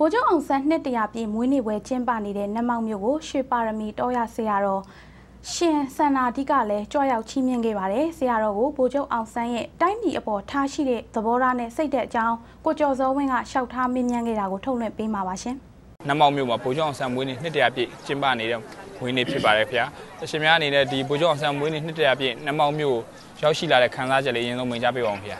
ဗိုလ်ချုပ်အောင်ဆန်းနှစ်တရာပြည့်မွေးနေ့ပွဲကျင်းပနေတဲ့နမောက်မြို့ကိုရွှေပါရမီတော်ရဆရာတော်ရှင်စန္နာတိကလည်းကြွရောက်ချီးမြှင့်ခဲ့ပါတယ်ဆရာတော်ကိုဗိုလ်ချုပ်အောင်ဆန်းရဲ့တိုင်းပြည်အပေါ်ထားရှိတဲ့သဘောထားနဲ့စိတ်တဲ့အကြောင်းကိုကျော်စောဝင်းကရှောက်ထားမေးမြန်းခဲ့တာကိုထုတ်လွှင့်ပေးမှာပါရှင်နမောက်မြို့မှာဗိုလ်ချုပ်အောင်ဆန်းမွေးနေ့နှစ်တရာပြည့်ကျင်းပနေတဲ့မွေးနေ့ဖြစ်ပါတယ်ခင်ဗျာအရှင်များအနေနဲ့ဒီဗိုလ်ချုပ်အောင်ဆန်းမွေးနေ့နှစ်တရာပြည့်နမောက်မြို့ရောက်ရှိလာတဲ့ခံစားချက်လေးအရင်ဆုံးမိန့်ကြားပေးပါဦးခင်ဗျာ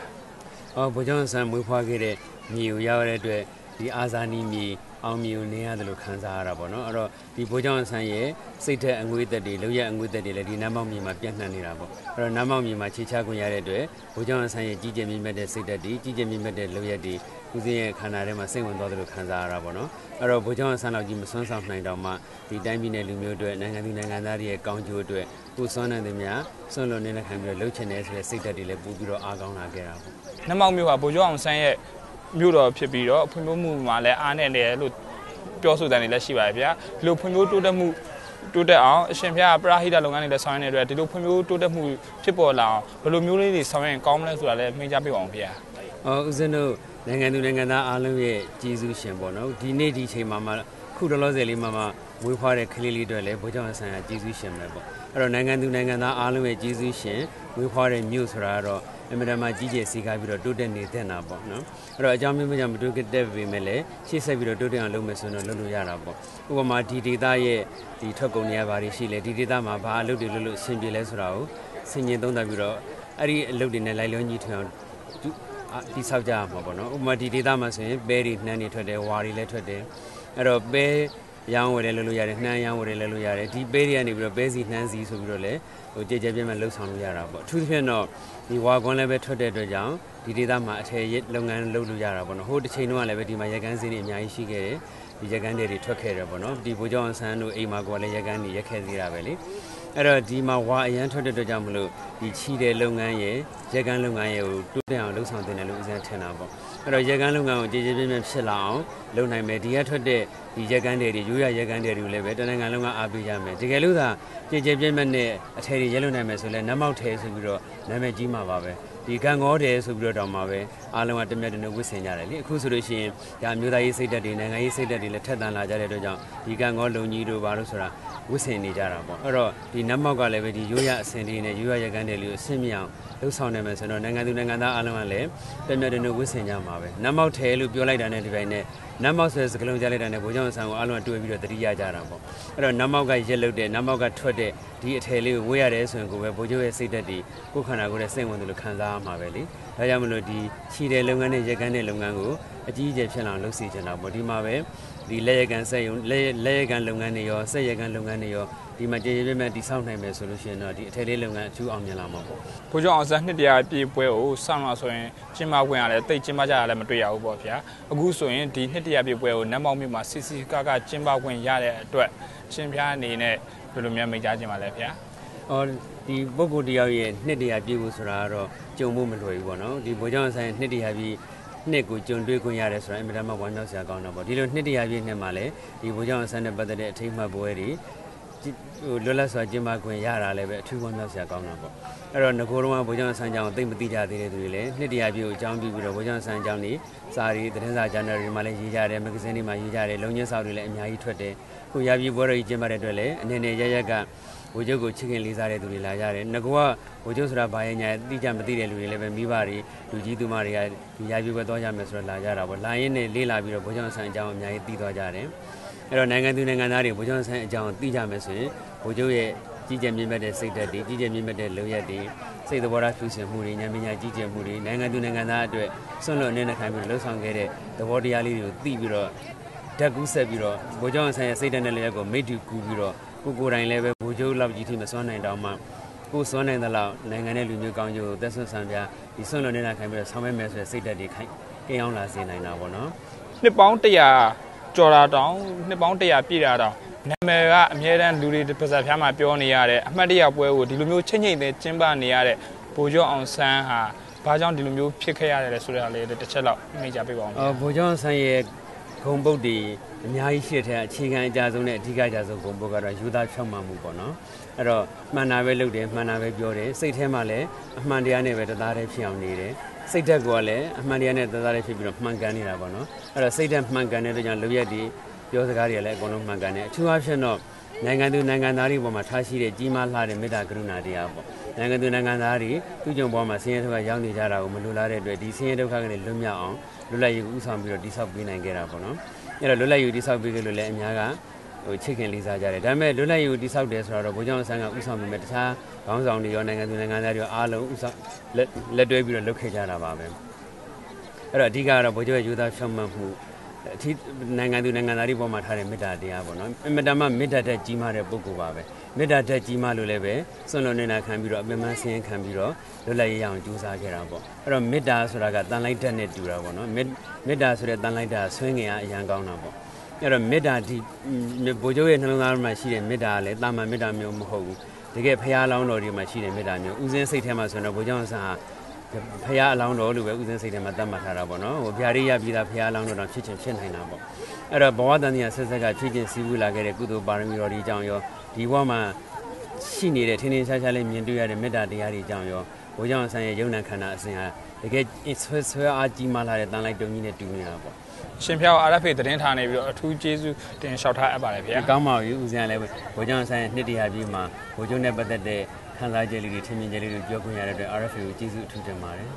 အော်ဗိုလ်ချုပ်အောင်ဆန်းမွေးဖွားခဲ့တဲ့မြေကိုရောက်ရတဲ့အတွက် ဒီအာဇာနည်မြေအောင်မြင်ကိုနေရတယ်လို့ခံစားရတာပေါ့နော်အဲ့တော့ဒီဘိုးကျောင်းဆန်းရဲ့စိတ်ထက်အငွေ့သက်တွေလောက်ရအငွေ့သက်တွေလည်းဒီနမ်းမောက်မြေမှာပြန့်နှံ့နေတာပေါ့အဲ့တော့နမ်းမောက်မြေမှာခြေချခွင့်ရတဲ့အတွက်ဘိုးကျောင်းဆန်းရဲ့ကြီးကျယ်မြင့်မြတ်တဲ့စိတ်သက်တွေကြီးကျယ်မြင့်မြတ်တဲ့လောက်ရတွေဦးစင်းရဲ့ခန္ဓာထဲမှာစိတ်ဝင်သွားတယ်လို့ခံစားရတာပေါ့နော်အဲ့တော့ဘိုးကျောင်းဆန်းလောက်ကြီးမစွမ်းဆောင်နိုင်တော့မှဒီတိုင်းပြည်နယ်လူမျိုးတွေနိုင်ငံသူနိုင်ငံသားတွေရဲ့ကောင်းကျိုးအတွက်ကိုစွမ်းနိုင်တဲ့များစွန့်လွတ်နေတဲ့ခံပြီးတော့လှုပ်ချင်တဲ့ဆိုတဲ့စိတ်သက်တွေလည်းပူပြီးတော့အားကောင်းလာခဲ့တာပေါ့နမောက်မြို့ကဗိုလ်ကျောင်းအောင်ဆန်းရဲ့ မြို့တော်ဖြစ်ပြီးတော့ဖွံ့ဖြိုးမှုမှာလည်းအားနဲ့တယ်လို့ပြောဆိုတဲ့နေလည်းရှိပါတယ်ဗျာဒီလိုဖွံ့ဖြိုးတိုးတက်မှုတိုးတက်အောင်အရှင်ဖျားပရာဟိတလုပ်ငန်းတွေလည်းဆောင်ရွက်နေတဲ့အတွက်ဒီလိုဖွံ့ဖြိုးတိုးတက်မှုဖြစ်ပေါ်လာအောင်ဘယ်လိုမျိုးလေးတွေဆောင်ရွက်ရင်ကောင်းမလဲဆိုတာလည်းမှင်ကြားပြပါအောင်ဗျာအော်ဦးဇင်းတို့နိုင်ငံသူနိုင်ငံသားအားလုံးရဲ့ကျေးဇူးရှင်ပေါ့နော်ဒီနေ့ဒီချိန်မှာမှခုတလောဆယ်လေးမှာမှမွေးဖွားတဲ့ကလေးလေးတွေလည်းဘိုးကျောင်းဆန်ကကျေးဇူးရှင်ပဲပေါ့ အဲ့တော့နိုင်ငံသူနိုင်ငံသားအားလုံးရဲ့ကျေးဇူးရှင်မွေးဖွားတဲ့မြို့ဆိုတာကတော့အမြဲတမ်းကြီးကျယ်စီကားပြီးတော့တိုးတက်နေတဲ့တာပေါ့နော်အဲ့တော့အကြောင်းမျိုးမျိုးကြောင့်မတိုးတက်ပေမဲ့လည်းရှေ့ဆက်ပြီးတော့တိုးတက်အောင်လုပ်မယ်ဆိုတော့လုပ်လို့ရတာပေါ့ဥပမာဒီဒေတာရဲ့ဒီထွက်ကုန်တွေရဘာတွေရှိလဲဒီဒေတာမှာဘာအလုပ်တွေလုပ်လို့အဆင်ပြေလဲဆိုတာကိုဆင်ញင်သုံးသပ်ပြီးတော့အဲ့ဒီအလုပ်တွေနဲ့လိုက်လျောညီထွင်အောင်ဒီဆောက်ကြရမှာပေါ့နော်ဥပမာဒီဒေတာမှာဆိုရင်ပဲတွေနှမ်းတွေထွက်တယ်ဝါတွေလည်းထွက်တယ်အဲ့တော့ပဲ ရောင်းဝယ်လည်းလုပ်လို့ရတယ်နှမ်းရောင်းဝယ်လည်းလုပ်လို့ရတယ်ဒီပဲတွေကနေပြီးတော့ပဲစီနှမ်းစီဆိုပြီးတော့လည်းဟိုကြည်ကြဲပြင်းမဲ့လှုပ်ဆောင်လို့ရတာပေါ့အထူးသဖြင့်တော့ဒီဝါကွန်းလည်းပဲထွက်တဲ့အတွက်ကြောင့်ဒီဒေသမှာအထည်လုပ်ငန်းလုပ်လို့ရတာပေါ့နော်ဟိုတစ်ချိန်တုန်းကလည်းပဲဒီမှာရကန်စင်းတွေအများကြီးရှိခဲ့တယ်ဒီရကန်တွေထွက်ခဲ့တယ်ပေါ့နော်ဒီဘိုးကျောင်းဆန်းတို့အိမ်မှာကလည်းရကန်တွေရက်ခဲ့သေးတာပဲလေ အဲ့တော့ဒီမှာဝါအရန်ထွက်တဲ့အတွက်ကြောင့်မလို့ဒီချီတဲ့လုပ်ငန်းရဲ့ရက်ကန်လုပ်ငန်းရဲ့ကိုတိုးတက်အောင်လှုပ်ဆောင်တင်တယ်လို့ဦးဇင်းထင်တာပေါ့အဲ့တော့ရက်ကန်လုပ်ငန်းကိုကြည်ကြည်ပြင်းပြင်းဖြစ်လာအောင်လုပ်နိုင်မယ်ဒီကထွက်တဲ့ဒီရက်ကန်တွေရိုးရရက်ကန်တွေကိုလည်းပဲတနင်္ဂနွေလုံးကအားပေးကြမယ်တကယ်လို့သာကြည်ကြည်ပြင်းပြင်းနဲ့အထည်တွေရက်လို့နိုင်မယ်ဆိုလဲနမောက်ထဲဆိုပြီးတော့နာမည်ကြီးမှာပါပဲဒီကံငေါတယ်ဆိုပြီးတော့တောင်မှပဲအားလုံးကတမျက်တည်းဝစ်ဆင်ကြတယ်လေအခုဆိုလို့ရှိရင်ဒါမျိုးသားရေးစိတ်ဓာတ်တွေနိုင်ငံရေးစိတ်ဓာတ်တွေလည်းထက်သန်လာကြတဲ့အတွက်ကြောင့်ဒီကံငေါလုံကြီးတို့ဘာလို့ဆိုတာဝစ်ဆင်နေကြတာပေါ့အဲ့တော့ဒီနမောက်ကလည်းပဲဒီရိုးရအစင်လေးနဲ့ရိုးရရကန်တယ်လေးကိုဆင်မြောင်လှုပ်ဆောင်နေမယ်ဆိုတော့နိုင်ငံသူနိုင်ငံသားအားလုံးကလည်းတမျက်တည်းဝစ်ဆင်ကြမှာပဲနမောက်ထဲလို့ပြောလိုက်တာနဲ့ဒီပိုင်းနဲ့နမောက်ဆိုတဲ့စကလုံးကြားလိုက်တာနဲ့ဘိုးကျောင်းဆန်ကိုအားလုံးကတွေ့ပြီးတော့တတိယကြတာပေါ့အဲ့တော့နမောက်ကရက်လုတ်တဲ့နမောက်ကထွက်တဲ့ဒီအထည်လေးကိုဝေးရတယ်ဆိုရင်ကိုပဲဘိုးကျောင်းရဲ့စိတ်သက်တွေကိုယ်ခန္ဓာကိုယ်ရဲ့စိတ်ဝင်တယ်လို့ခံစားရမှာပဲလေဒါကြောင့်မလို့ဒီခြီတဲ့လုပ်ငန်းနဲ့ရက်ကန်းတဲ့လုပ်ငန်းကိုအကြီးအကျယ်ဖြစ်လာအောင်လုပ်စီချင်တာပေါ့ဒီမှာပဲဒီလက်ရကန်စက်ရုံလက်လက်ရကန်လုပ်ငန်းတွေရောစက်ရကန်လုပ်ငန်းတွေရော ဒီမှာကြေကြေပြည့်မဲ့တိဆောက်နိုင်မယ်ဆိုလို့ရှိရင်တော့ဒီအထည်လေးလုပ်ငန်းအထူးအောင်မြင်လာမှာပေါ့ဘိုးကျောင်းအောင်ဆက်နှစ်တရာပြည့်ပွဲကိုစောင့်လာဆိုရင်ကျင်းပခွင့်ရတယ်တိတ်ကျင်းပကြရလည်းမတွေ့ရဘူးပေါ့ဗျာအခုဆိုရင်ဒီနှစ်တရာပြည့်ပွဲကိုနတ်မောက်မြို့မှာစီစီကားကားကျင်းပခွင့်ရတဲ့အတွက်ရှင်ဖျားအနေနဲ့ဘယ်လိုများမိတ်ကြားခြင်းပါလဲဗျာအော်ဒီပုဂ္ဂိုလ်တယောက်ရဲ့နှစ်တရာပြည့်ဖို့ဆိုတာကတော့ကြုံဖို့မလွယ်ဘူးပေါ့နော်ဒီဘိုးကျောင်းဆိုင်နှစ်တရာပြည့်နှစ်ကိုကြုံတွေ့ခွင့်ရတယ်ဆိုတာအမြဲတမ်းဝမ်းမြောက်စရာကောင်းတာပေါ့ဒီလိုနှစ်တရာပြည့်နှစ်မှာလည်းဒီဘိုးကျောင်းဆန်းနဲ့ပတ်သက်တဲ့အထိမ်းအမှတ်ပွဲတွေ ဟိုလွတ်လပ်စွာကျင်းပခွင့်ရတာလည်းပဲအထူးဝမ်းမြောက်စရာကောင်းတာပေါ့အဲ့တော့ငကိုတော့ဘိုးကျောင်းဆန်းကြောင်းသိမသိကြသေးတဲ့သူတွေလည်းနှစ်တရာပြည့်ကိုအကြောင်းပြုပြီးတော့ဘိုးကျောင်းဆန်းကြောင်းနေစာရီသတင်းစာဂျာနယ်တွေမှာလည်းရေးကြတယ်မဂ္ဂဇင်းတွေမှာရေးကြတယ်လုံချင်းစာတွေလည်းအများကြီးထွက်တယ်ခုရပြည်ပွဲတော်ကြီးကျင်းပတဲ့အတွက်လည်းအနေနဲ့ရရက်ကဘိုးချုပ်ကိုချစ်ခင်လေးစားတဲ့သူတွေလာကြတယ်ငကိုကဘိုးချုပ်ဆိုတာဘာရဲ့ညာတိကျမသိတဲ့လူတွေလည်းပဲမိဘတွေလူကြီးသူမတွေကဒီရပြည်ပွဲသွားကြမယ်ဆိုတော့လာကြတာပေါ့လာရင်းနဲ့လေးလာပြီးတော့ဘိုးချုပ်ဆန်းအကြောင်းအများကြီးသိသွားကြတယ် အဲ့တော့နိုင်ငံသူနိုင်ငံသားတွေဗိုလ်ချုပ်ဆန်းအကြောင်းသိကြမယ်ဆိုရင်ဗိုလ်ချုပ်ရဲ့ကြီးကျယ်မြင့်မြတ်တဲ့စိတ်ဓာတ်တွေကြီးကျယ်မြင့်မြတ်တဲ့လုံရက်တွေစိတ်သဘောထားဖြူစင်မှုတွေဉာဏ်ပညာကြီးကျယ်မှုတွေနိုင်ငံသူနိုင်ငံသားအတွက်ဆွန့်လွတ်အနေနဲ့ခိုင်းပြီးလှုပ်ဆောင်ခဲ့တဲ့သဘောတရားလေးတွေကိုသိပြီးတော့ဓာတ်ကူးဆက်ပြီးတော့ဗိုလ်ချုပ်ဆန်းရဲ့စိတ်ဓာတ်နဲ့လည်းကိုမိတ်တူကူပြီးတော့ကိုကိုယ်တိုင်လည်းပဲဗိုလ်ချုပ်လောက်ကြီးထိမစွမ်းနိုင်တော့မှကိုစွမ်းနိုင်သလောက်နိုင်ငံနဲ့လူမျိုးကောင်းကျိုးသက်ဆွဆန်ပြဒီဆွန့်လွတ်နေတာခိုင်းပြီးတော့ဆောင်ရွက်မယ်ဆိုတဲ့စိတ်ဓာတ်တွေခိုင်းကိန်းအောင်လာစေနိုင်တာပေါ့နော်နှစ်ပေါင်း100 ကြော်တာတောင်နှစ်ပေါင်း100ပြည့်တာတောင်နာမည်ကအမြဲတမ်းလူတွေပါဇက်ဖျားမှာပြောနေရတဲ့အမှတ်တရပွဲကိုဒီလိုမျိုးချိန်ချိန်သေးကျင်းပနေရတဲ့ဘိုးကျော်အောင်ဆန်းဟာဘာကြောင့်ဒီလိုမျိုးဖြစ်ခဲ့ရတယ်လဲဆိုတာလေးတစ်ချက်လောက်မိကြပေးပါဦး။အော်ဘိုးကျော်အောင်ဆန်းရဲ့ ဂုံပုတ်တွေအများကြီးရှိတဲ့အခြေခံအကြဆုံးနဲ့အဓိကအကြဆုံးဂုံပုတ်ကတော့ယူသားဖြောက်မှန်မှုပေါ့နော်။အဲ့တော့မှန်တာပဲလုပ်တယ်မှန်တာပဲပြောတယ်စိတ်ထဲမှာလည်းအမှန်တရားနဲ့ပဲတသားတည်းဖြစ်အောင်နေတယ်။စစိတ်ဓာတ်ကလည်းအမှန်တရားနဲ့သသားလေးဖြစ်ပြီးတော့မှန်ကန်နေတာပေါ့နော်အဲ့တော့စိတ်ဓာတ်မှန်ကန်တဲ့အတွက်ကြောင့်လူရက်ဒီပြောစကားတွေလည်းအကုန်လုံးမှန်ကန်တယ်အထူးအားဖြင့်တော့နိုင်ငံသူနိုင်ငံသားတွေပေါ်မှာထားရှိတဲ့ကြီးမားလှတဲ့မေတ္တာကရုဏာတရားပေါ့ နိုင်ငံသူနိုင်ငံသားတွေသူ့ကြုံပေါ်မှာဆင်းရဲဒုက္ခရောက်နေကြတာကိုမလိုလားတဲ့အတွက်ဒီဆင်းရဲဒုက္ခကနေလွတ်မြောက်အောင်လွတ်လပ်ရေးကိုဥဆောင်ပြီးတော့တိဆောက်ပေးနိုင်ခဲ့တာပေါ့နော်အဲ့တော့လွတ်လပ်ရေးကိုတိဆောက်ပေးခဲ့လို့လည်းအများကဟိုချစ်ခင်လေးစားကြတယ်ဒါပေမဲ့လွတ်လပ်ရေးကိုတိဆောက်တယ်ဆိုတော့ဗိုလ်ချုပ်အောင်ဆန်းကဥဆောင်ပြီးမဲ့တခြားခေါင်းဆောင်တွေရောနိုင်ငံသူနိုင်ငံသားတွေရောအားလုံးဥဆောင်လက်လက်တွဲပြီးတော့လုပ်ခဲ့ကြတာပါပဲအဲ့တော့အဓိကကတော့ဗိုလ်ချုပ်ရဲ့ယူသားဖြောင့်မတ်မှု အထီးနိုင်ငံသူနိုင်ငံသားတွေပေါ်မှာထားတဲ့မေတ္တာတရားပေါ့နော်အင်မတန်မှမေတ္တာတက်ကြီးမားတဲ့ပုဂ္ဂိုလ်ပါပဲမေတ္တာတက်ကြီးမားလို့လည်းပဲစွန့်လွတ်နေတာခံပြီးတော့အပင်ပန်းဆင်းရဲခံပြီးတော့လွတ်လပ်ရေးရအောင်ကြိုးစားခဲ့တာပေါ့အဲ့တော့မေတ္တာဆိုတာကတန်လိုက်တက်နဲ့တူတာပေါ့နော်မေမေတ္တာဆိုတဲ့တန်လိုက်တာဆွဲငင်အားအရန်ကောင်းတာပေါ့အဲ့တော့မေတ္တာဒီဘိုလ်ချုပ်ရဲ့နှလုံးသားထဲမှာရှိတဲ့မေတ္တာကလည်းတာမန်မေတ္တာမျိုးမဟုတ်ဘူးတကယ်ဖရာလောင်းတော်ဒီမှာရှိတဲ့မေတ္တာမျိုးဥစဉ်စိတ်ထဲမှာဆိုတော့ဘိုလ်ချုပ်ဆန်းဟာ ဖရာအလောင်းတော်လို့ပဲဥစဉ်စိတ်ထဲမှာတတ်မှတ်ထားတာပေါ့နော်ဟိုဖရာရိရပြီးသားဖရာအလောင်းတော်တော့ဖြစ်ချင်းဖြစ်နိုင်တာပေါ့အဲ့တော့ဘဝတန်တရားဆက်ဆက်ကဖြစ်ချင်းစီးပူးလာခဲ့တဲ့ကုသိုလ်ပါရမီတော်ဒီအကြောင်းရောဒီဘဝမှာရှိနေတဲ့ထင်းထင်းရှားရှားလေးမြင်တွေ့ရတဲ့မေတ္တာတရားတွေအကြောင်းရောဘိုးကျောင်းဆန်းရဲ့ယုံနာခန္ဓာအစဉ်ဟာတကယ်ဆွဲဆွဲအားကြီးမားလာတဲ့တန်လိုက်တုံကြီးနဲ့တူနေတာပေါ့ရှင်ဖျားကို RFA သတင်းထားနေပြီးတော့အထူးကျေးဇူးတင်လျှောက်ထားအပ်ပါတယ်ဗျာဒီကောင်းပါပြီဦးဇင်းကလည်းဘိုးကျောင်းဆန်းရဲ့နှစ်တရာပြည့်မှာဘိုးကျောင်းနဲ့ပတ်သက်တဲ့ ခံစားချက်လေးတွေထင်မြင်ချက်လေးတွေပြောခွင့်ရတဲ့အတွက် RFA ကိုကျေးဇူးအထူးတင်ပါတယ်